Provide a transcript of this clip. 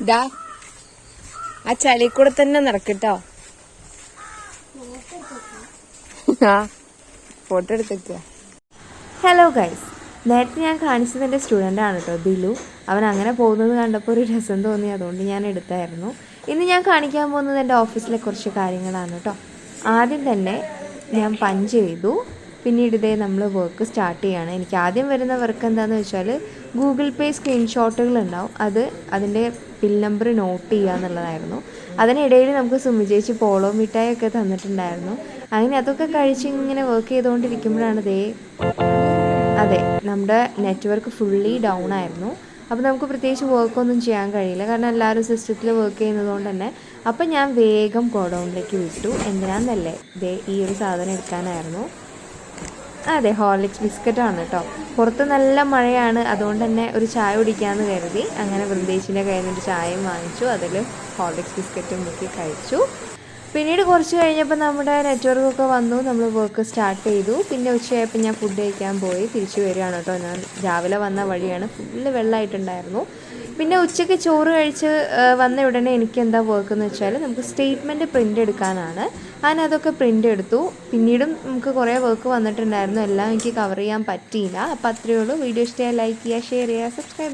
ഡാ ആ ചളി കൂടെ തന്നെ നടക്കട്ടോ. ആ ഫോട്ടോ എടുത്തേക്ക. ഹലോ ഗൈസ് നേരത്തെ ഞാൻ കാണിച്ചത് എന്റെ ആണ് കേട്ടോ ദിലു. അവൻ അങ്ങനെ പോകുന്നത് കണ്ടപ്പോൾ ഒരു രസം തോന്നി അതുകൊണ്ട് ഞാൻ എടുത്തായിരുന്നു. ഇന്ന് ഞാൻ കാണിക്കാൻ പോകുന്നത് എന്റെ ഓഫീസിലെ കുറച്ച് കാര്യങ്ങളാണ് കേട്ടോ ആദ്യം തന്നെ ഞാൻ പഞ്ച് ചെയ്തു. പിന്നീട് ഇതേ നമ്മൾ വർക്ക് സ്റ്റാർട്ട് ചെയ്യാണ്. എനിക്ക് ആദ്യം വരുന്ന വർക്ക് എന്താണെന്ന് വെച്ചാൽ ഗൂഗിൾ പേ സ്ക്രീൻഷോട്ടുകൾ ഉണ്ടാവും അത് അതിന്റെ പിൻ നമ്പർ നോട്ട് ചെയ്യുക എന്നുള്ളതായിരുന്നു. അതിനിടയിൽ നമുക്ക് സുമി ചേച്ചി പോളോ മിഠായൊക്കെ തന്നിട്ടുണ്ടായിരുന്നു. അങ്ങനെ അതൊക്കെ കഴിച്ച് ഇങ്ങനെ വർക്ക് ചെയ്തുകൊണ്ടിരിക്കുമ്പോഴാണ് ദേ അതെ നമ്മുടെ നെറ്റ്വർക്ക് ഫുള്ളി ഡൗൺ ആയിരുന്നു. അപ്പോൾ നമുക്ക് പ്രത്യേകിച്ച് വർക്കൊന്നും ചെയ്യാൻ കഴിയില്ല. കാരണം എല്ലാവരും സിസ്റ്റത്തിൽ വർക്ക് ചെയ്യുന്നത് കൊണ്ട് തന്നെ. അപ്പം ഞാൻ വേഗം ഗോഡൗണിലേക്ക് വിട്ടു. എന്തിനാന്നല്ലേ ദേ ഈ ഒരു സാധനം എടുക്കാനായിരുന്നു. അതെ ഹോർലിക്സ് ആണ് കേട്ടോ പുറത്ത് നല്ല മഴയാണ് അതുകൊണ്ട് തന്നെ ഒരു ചായ കുടിക്കാമെന്ന് കരുതി. അങ്ങനെ വൃന്ദേശിന്റെ കയ്യിൽ നിന്ന് ചായയും വാങ്ങിച്ചു. അതിൽ ഹോർലിക്സ് ബിസ്ക്കറ്റും മുക്കി കഴിച്ചു. പിന്നീട് കുറച്ച് കഴിഞ്ഞപ്പോൾ നമ്മുടെ നെറ്റ്വർക്ക് ഒക്കെ വന്നു. നമ്മൾ വർക്ക് സ്റ്റാർട്ട് ചെയ്തു. പിന്നെ ഉച്ചയായപ്പോൾ ഞാൻ ഫുഡ് കഴിക്കാൻ പോയി. തിരിച്ചു വരികയാണ് കേട്ടോ. ഞാൻ രാവിലെ വന്ന വഴിയാണ്. ഫുള്ള് വെള്ളമായിട്ടുണ്ടായിരുന്നു പിന്നെ ഉച്ചയ്ക്ക് ചോറ് കഴിച്ച് വന്ന ഉടനെ എനിക്ക് എന്താ വർക്ക് എന്ന് വെച്ചാൽ നമുക്ക് സ്റ്റേറ്റ്മെന്റ് പ്രിന്റ് എടുക്കാനാണ്. ഞാൻ അതൊക്കെ പ്രിന്റ് എടുത്തു. പിന്നീടും നമുക്ക് കുറേ വർക്ക് വന്നിട്ടുണ്ടായിരുന്നു. എല്ലാം എനിക്ക് കവർ ചെയ്യാൻ പറ്റിയില്ല. അപ്പോൾ അത്രയേ ഉള്ളൂ. വീഡിയോ ഇഷ്ടമായി ലൈക്ക് ചെയ്യുക ഷെയർ ചെയ്യുക സബ്സ്ക്രൈബ്